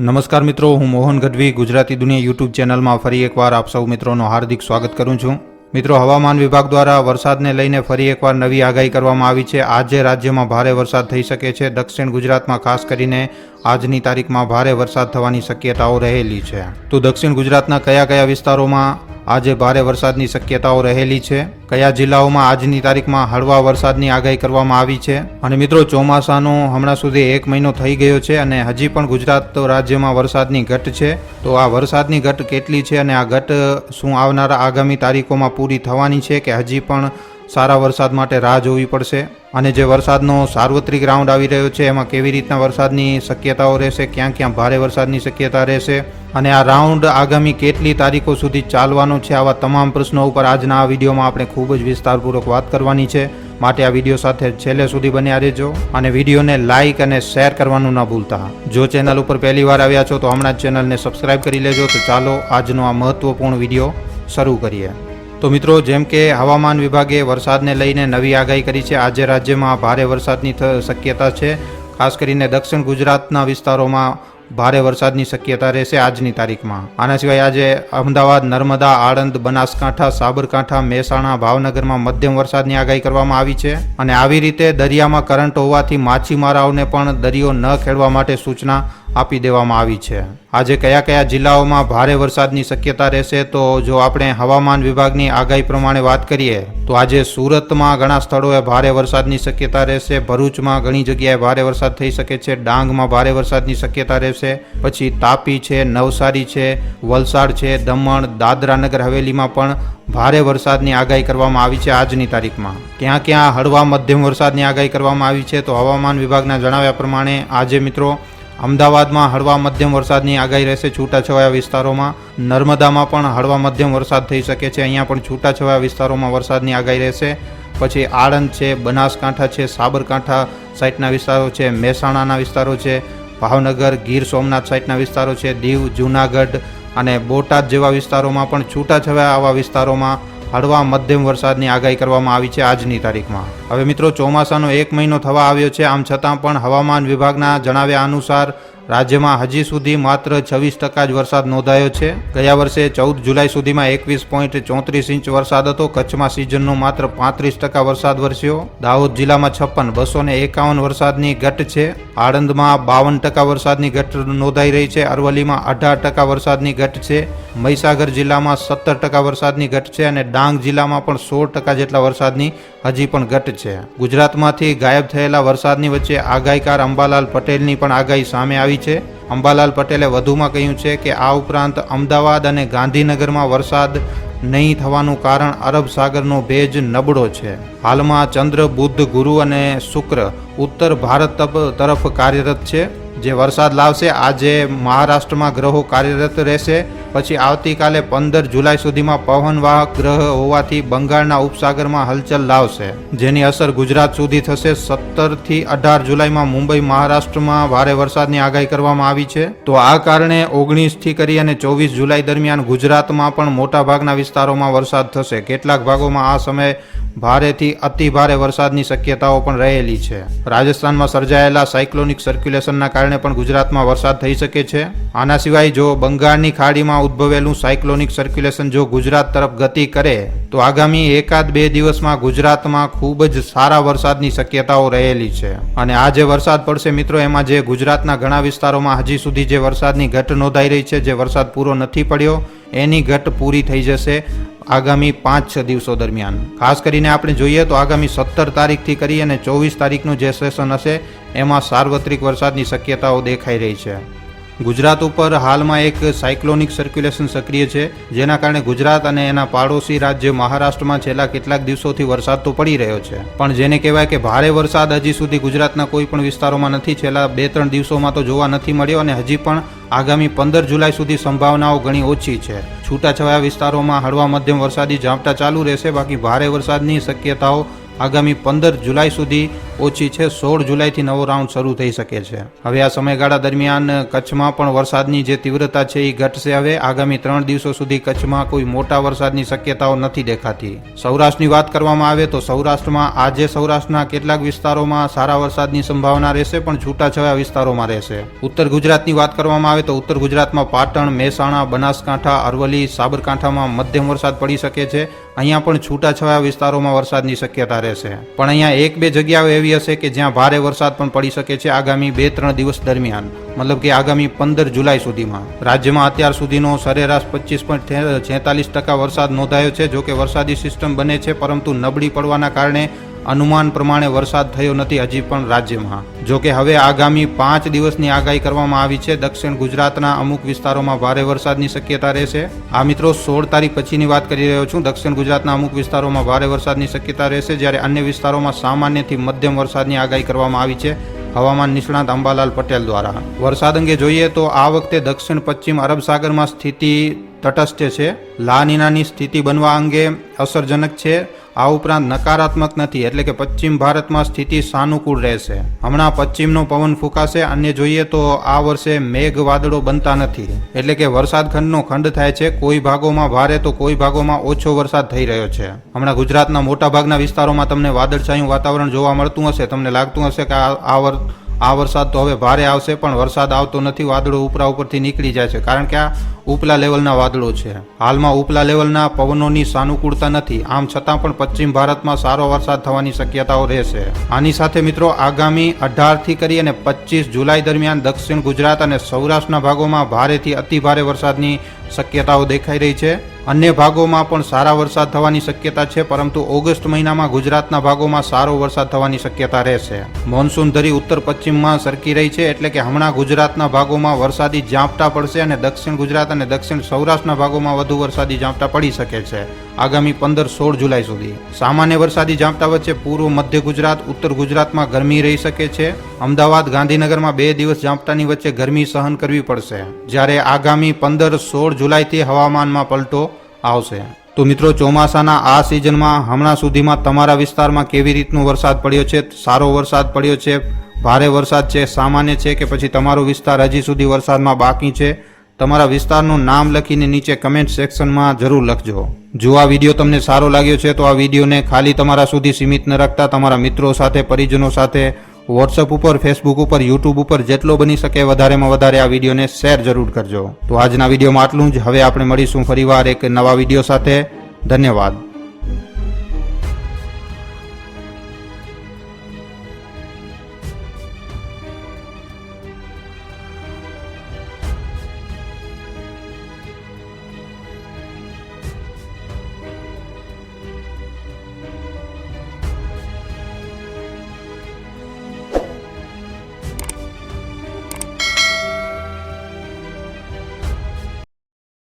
નમસ્કાર મિત્રો, હું મોહન ગઢવી, ગુજરાતી દુનિયા યુટ્યુબ ચેનલમાં ફરી એકવાર આપ સૌ મિત્રોનું હાર્દિક સ્વાગત કરું છું. મિત્રો, હવામાન વિભાગ દ્વારા વરસાદને લઈને ફરી એકવાર નવી આગાહી કરવામાં આવી છે. આજે રાજ્યમાં ભારે વરસાદ થઈ શકે છે. દક્ષિણ ગુજરાતમાં ખાસ કરીને આજની તારીખમાં ભારે વરસાદ થવાની શક્યતાઓ રહેલી છે. તો દક્ષિણ ગુજરાતના કયા કયા વિસ્તારોમાં આજે ભારે વરસાદની શક્યતાઓ રહેલી છે. કયા જિલ્લાઓમાં આજની તારીખમાં હળવા વરસાદની આગાહી કરવામાં આવી છે? અને મિત્રો, ચોમાસાનો હમણાં સુધી એક મહિનો થઈ ગયો છે અને હજી પણ ગુજરાત રાજ્યમાં વરસાદની ઘટ છે. તો આ વરસાદની ઘટ કેટલી છે અને આ ઘટ શું આવનારા આગામી તારીખોમાં પૂરી થવાની છે કે હજી પણ સારા વરસાદ માટે રાહ જોવી પડશે. અને જે વરસાદનો સાર્વત્રિક રાઉન્ડ આવી રહ્યો છે, એમાં કેવી રીતના વરસાદની શક્યતાઓ રહેશે, ક્યાં ક્યાં ભારે વરસાદની શક્યતા રહેશે અને આ રાઉન્ડ આગામી કેટલી તારીખો સુધી ચાલવાનો છે, આવા તમામ પ્રશ્નો ઉપર આજના આ વિડીયોમાં આપણે ખૂબ જ વિસ્તારપૂર્વક વાત કરવાની છે. માટે આ વીડિયો સાથે છેલ્લે સુધી બન્યા રહેજો અને વિડીયોને લાઇક અને શેર કરવાનું ન ભૂલતા. જો ચેનલ ઉપર પહેલી વાર આવ્યા છો, તો હમણાં જ ચેનલને સબસ્ક્રાઇબ કરી લેજો. તો ચાલો આજનો આ મહત્વપૂર્ણ વીડિયો શરૂ કરીએ. તો મિત્રો, જેમ કે હવામાન વિભાગે વરસાદને લઈને નવી આગાહી કરી છે. આજે રાજ્યમાં ભારે વરસાદની શક્યતા છે. ખાસ કરીને દક્ષિણ ગુજરાતના વિસ્તારોમાં ભારે વરસાદની શક્યતા રહેશે આજની તારીખમાં. આના સિવાય આજે અમદાવાદ, નર્મદા, આણંદ, બનાસકાંઠા, સાબરકાંઠા, મહેસાણા, ભાવનગરમાં મધ્યમ વરસાદની આગાહી કરવામાં આવી છે અને આવી રીતે દરિયામાં કરંટ હોવાથી માછીમારાઓને પણ દરિયો ન ખેડવા માટે સૂચના આપી દેવામાં આવી છે. આજે કયા કયા જિલ્લાઓમાં ભારે વરસાદની શક્યતા રહેશે તો જો આપણે હવામાન વિભાગની આગાહી પ્રમાણે વાત કરીએ તો આજે સુરતમાં ઘણા સ્થળોએ ભારે વરસાદની શક્યતા રહેશે, ભરૂચમાં ઘણી જગ્યાએ ભારે વરસાદ થઈ શકે છે, ડાંગમાં ભારે વરસાદની શક્યતા રહેશે પછી તાપી છે, નવસારી છે, વલસાડ છે, દમણ, દાદરા નગર હવેલીમાં પણ ભારે વરસાદની આગાહી કરવામાં આવી છે આજની તારીખમાં. ક્યાં ક્યાં હળવા મધ્યમ વરસાદની આગાહી કરવામાં આવી છે તો હવામાન વિભાગના જણાવ્યા પ્રમાણે આજે મિત્રો અમદાવાદમાં હળવા મધ્યમ વરસાદની આગાહી રહેશે છૂટાછવાયા વિસ્તારોમાં. નર્મદામાં પણ હળવા મધ્યમ વરસાદ થઈ શકે છે, અહીંયા પણ છૂટાછવાયા વિસ્તારોમાં વરસાદની આગાહી રહેશે. પછી આણંદ છે, બનાસકાંઠા છે, સાબરકાંઠા સાઈડના વિસ્તારો છે, મહેસાણાના વિસ્તારો છે ભાવનગર, ગીર સોમનાથ સાઈડના વિસ્તારો છે, દીવ, જૂનાગઢ અને બોટાદ જેવા વિસ્તારોમાં પણ છૂટાછવાયા આવા વિસ્તારોમાં હળવા મધ્યમ વરસાદની આગાહી કરવામાં આવી છે આજની તારીખમાં. હવે મિત્રો, ચોમાસાનો એક મહિનો થવા આવ્યો છે. આમ છતાં પણ હવામાન વિભાગના જણાવ્યા અનુસાર રાજ્યમાં હજી સુધી માત્ર છવ્વીસ ટકા જ વરસાદ નોંધાયો છે. ગયા વર્ષે ચૌદ જુલાઈ સુધીમાં એકવીસ પોઈન્ટ ચોત્રીસ ઇંચ વરસાદ હતો. કચ્છમાં સિઝનનો માત્ર પાંત્રીસ ટકા વરસાદ વરસ્યો. દાહોદ જિલ્લામાં છપ્પન, બસો ને એકાવન વરસાદની ઘટ છે. આણંદમાં બાવન ટકા વરસાદની ઘટ નોંધાઈ રહી છે. અરવલ્લીમાં અઢાર ટકા વરસાદની ઘટ છે. મહીસાગર જિલ્લામાં સત્તર ટકા વરસાદની ઘટ છે અને ડાંગ જિલ્લામાં પણ સોળ ટકા જેટલા વરસાદની હજી પણ ઘટ છે. ગુજરાતમાંથી ગાયબ થયેલા વરસાદની વચ્ચે આગાહીકાર અંબાલાલ પટેલની પણ આગાહી સામે આવી છે. અંબાલાલ પટેલે વધુમાં કહ્યું છે કે આ ઉપરાંત અમદાવાદ અને ગાંધીનગરમાં વરસાદ નહીં થવાનું કારણ અરબ સાગરનો ભેજ નબળો છે. હાલમાં ચંદ્ર, બુધ, ગુરુ અને શુક્ર ઉત્તર ભારત તરફ કાર્યરત છે. જે વરસાદ લાવશે, આજે મહારાષ્ટ્રમાં ગ્રહો કાર્યરત રહેશે. પછી આવતીકાલે પંદર જુલાઈ સુધીમાં પવનવાહક ગ્રહ હોવાથી બંગાળના ઉપસાગરમાં હલચલ લાવશે. જેની અસર ગુજરાત સુધી થશે સત્તરથી અઢાર જુલાઈમાં મુંબઈ, મહારાષ્ટ્રમાં ભારે વરસાદની આગાહી કરવામાં આવી છે. તો આ કારણે ઓગણીસથી કરી અને ચોવીસ જુલાઈ દરમિયાન ગુજરાતમાં પણ મોટાભાગના વિસ્તારોમાં વરસાદ થશે. કેટલાક ભાગોમાં આ સમયે ભારેથી અતિ ભારે વરસાદની શક્યતાઓ પણ રહેલી છે. રાજસ્થાનમાં સર્જાયેલા સાયક્લોનિક સર્ક્યુલેશનના કારણે પણ ગુજરાતમાં વરસાદ થઈ શકે છે. આના સિવાય જો બંગાળની ખાડીમાં ઉદ્ભવેલું સાયક્લોનિક સર્ક્યુલેશન જો ગુજરાત તરફ ગતિ કરે, તો આગામી એકાદ બે દિવસમાં ગુજરાતમાં ખૂબ જ સારા વરસાદની શક્યતાઓ રહેલી છે. અને આ જે વરસાદ પડશે મિત્રો, એમાં જે ગુજરાતના ઘણા વિસ્તારોમાં હજી સુધી જે વરસાદની ઘટ નોંધાઈ રહી છે, જે વરસાદ પૂરો નથી પડ્યો, એની ઘટ પૂરી થઈ જશે આગામી પાંચ છ દિવસો દરમિયાન. ખાસ કરીને આપણે જોઈએ તો આગામી સત્તર તારીખથી કરી અને ચોવીસ તારીખનું જે સેશન હશે, એમાં સાર્વત્રિક વરસાદની શક્યતાઓ દેખાઈ રહી છે. ગુજરાત ઉપર હાલમાં એક સાયક્લોનિક સર્ક્યુલેશન સક્રિય છે, જેના કારણે ગુજરાત અને એના પાડોશી રાજ્ય મહારાષ્ટ્રમાં છેલ્લા કેટલાક દિવસોથી વરસાદ તો પડી રહ્યો છે. પણ જેને કહેવાય કે ભારે વરસાદ હજી સુધી ગુજરાતના કોઈ પણ વિસ્તારોમાં નથી, છેલ્લા બે ત્રણ દિવસોમાં તો જોવા નથી મળ્યો અને હજી પણ આગામી પંદર જુલાઈ સુધી સંભાવનાઓ ઘણી ઓછી છે. છૂટાછવાયા વિસ્તારોમાં હળવા મધ્યમ વરસાદી ઝાપટા ચાલુ રહેશે, બાકી ભારે વરસાદની શક્યતાઓ આગામી પંદર જુલાઈ સુધી ઓછી છે, સોળ જુલાઈથી નવો રાઉન્ડ શરૂ થઈ શકે છે. હવે આ સમયગાળા દરમિયાન કચ્છમાં પણ વરસાદની જે તીવ્રતા છે એ ઘટશે. હવે આગામી ત્રણ દિવસો સુધી કચ્છમાં કોઈ મોટા વરસાદની શક્યતાઓ નથી દેખાતી. સૌરાષ્ટ્રની વાત કરવામાં આવે તો સૌરાષ્ટ્રમાં આજે સૌરાષ્ટ્રના કેટલાક વિસ્તારોમાં સારા વરસાદની સંભાવના રહેશે, પણ છૂટાછવાયા વિસ્તારોમાં રહેશે. ઉત્તર ગુજરાતની વાત કરવામાં આવે તો ઉત્તર ગુજરાતમાં પાટણ, મહેસાણા, બનાસકાંઠા, અરવલ્લી, સાબરકાંઠામાં મધ્યમ વરસાદ પડી શકે છે. અહીંયા પણ છૂટાછવાયા વિસ્તારોમાં વરસાદની શક્યતા રહેશે. પણ અહીંયા એક બે જગ્યાઓ એવી હશે કે જ્યાં ભારે વરસાદ પણ પડી શકે છે આગામી બે ત્રણ દિવસ દરમિયાન. મતલબ કે આગામી પંદર જુલાઈ સુધીમાં. રાજ્યમાં અત્યાર સુધીનો સરેરાશ પચીસ પોઈન્ટ છેતાલીસ ટકા વરસાદ નોંધાયો છે, જોકે વરસાદી સિસ્ટમ બને છે, પરંતુ નબળી પડવાના કારણે અનુમાન પ્રમાણે વરસાદ થયો નથી હજી પણ રાજ્યમાં. જોકે હવે આગામી પાંચ દિવસની આગાહી કરવામાં આવી છે. દક્ષિણ ગુજરાતના અમુક વિસ્તારોમાં ભારે વરસાદની શક્યતા રહેશે. આ મિત્રો, સોળ તારીખ પછીની વાત કરી રહ્યો છું. દક્ષિણ ગુજરાતના અમુક વિસ્તારોમાં ભારે વરસાદની શક્યતા રહેશે, જ્યારે અન્ય વિસ્તારોમાં સામાન્યથી મધ્યમ વરસાદની આગાહી કરવામાં આવી છે. હવામાન નિષ્ણાત અંબાલાલ પટેલ દ્વારા. વરસાદ અંગે જોઈએ તો આ વખતે દક્ષિણ પશ્ચિમ અરબ સાગરમાં સ્થિતિ તટસ્થ છે. લા નીનાની સ્થિતિ બનવા અંગે અસરજનક છે. આ ઉપરાંત નકારાત્મક નથી, એટલે કે પશ્ચિમ ભારતમાં સ્થિતિ સાનુકૂળ રહેશે. હમણાં પશ્ચિમનો પવન ફૂંકાશે, અને જોઈએ તો આ વર્ષે મેઘ વાદળો બનતા નથી. એટલે કે વરસાદ ખંડનો ખંડ થાય છે, કોઈ ભાગોમાં ભારે તો કોઈ ભાગોમાં ઓછો વરસાદ થઈ રહ્યો છે. હમણાં ગુજરાતના મોટા ભાગના વિસ્તારોમાં તમને વાદળછાયું વાતાવરણ જોવા મળતું હશે, તમને લાગતું હશે કે આ આ વરસાદ તો હવે ભારે આવશે, પણ વરસાદ આવતો નથી, વાદળો ઉપરા ઉપરથી નીકળી જાય છે. કારણ કે આ ઉપલા લેવલના વાદળો છે. હાલમાં ઉપલા લેવલના પવનોની સાનુકૂળતા નથી. આમ છતાં પણ પશ્ચિમ ભારતમાં સારો વરસાદ થવાની શક્યતાઓ રહેશે. આની સાથે મિત્રો, આગામી અઢારથી કરી અને પચીસ જુલાઈ દરમિયાન દક્ષિણ ગુજરાત અને સૌરાષ્ટ્રના ભાગોમાં ભારેથી અતિ ભારે વરસાદની શક્યતાઓ દેખાઈ રહી છે. અન્ય ભાગોમાં પણ સારા વરસાદ થવાની શક્યતા છે, પરંતુ ઓગસ્ટ મહિનામાં ગુજરાતના ભાગોમાં સારો વરસાદ થવાની શક્યતા રહેશે. મોન્સૂન ધરી ઉત્તર પશ્ચિમમાં સરકી રહી છે, એટલે કે હમણાં ગુજરાતના ભાગોમાં વરસાદી ઝાંપટા પડશે અને દક્ષિણ ગુજરાત અને દક્ષિણ સૌરાષ્ટ્રના ભાગોમાં વધુ વરસાદી ઝાંપટા પડી શકે છે. આગામી પંદર સોળ જુલાઈ સુધી. સામાન્ય વરસાદી ઝાપટા વચ્ચે પૂર્વ મધ્ય ગુજરાત, ઉત્તર ગુજરાતમાં ગરમી રહી શકે છે. અમદાવાદ, ગાંધીનગરમાં બે દિવસ ઝાપટાની વચ્ચે ગરમી સહન કરવી પડશે. જ્યારે આગામી પંદર સોળ જુલાઈથી હવામાનમાં પલટો આવશે. તો મિત્રો, ચોમાસાના આ સિઝનમાં હમણાં સુધીમાં તમારા વિસ્તારમાં કેવી રીતનો વરસાદ પડ્યો છે? સારો વરસાદ પડ્યો છે? ભારે વરસાદ છે? સામાન્ય છે કે પછી તમારો વિસ્તાર હજી સુધી વરસાદમાં બાકી છે? તમારા વિસ્તારનું નામ લખીને નીચે કમેન્ટ સેક્શનમાં જરૂર લખજો. જો આ વીડિયો તમને સારો લાગ્યો છે, તો આ વિડીયોને ખાલી તમારા સુધી સીમિત ન રાખતા તમારા મિત્રો સાથે, પરિજનો સાથે વોટ્સઅપ ઉપર ફેસબુક ઉપર યુટ્યુબ ઉપર જેટલો બની શકે વધારેમાં વધારે આ વિડીયોને શેર જરૂર કરજો. તો આજના વિડીયોમાં આટલું જ. હવે આપણે મળીશું ફરીવાર એક નવા વીડિયો સાથે. ધન્યવાદ.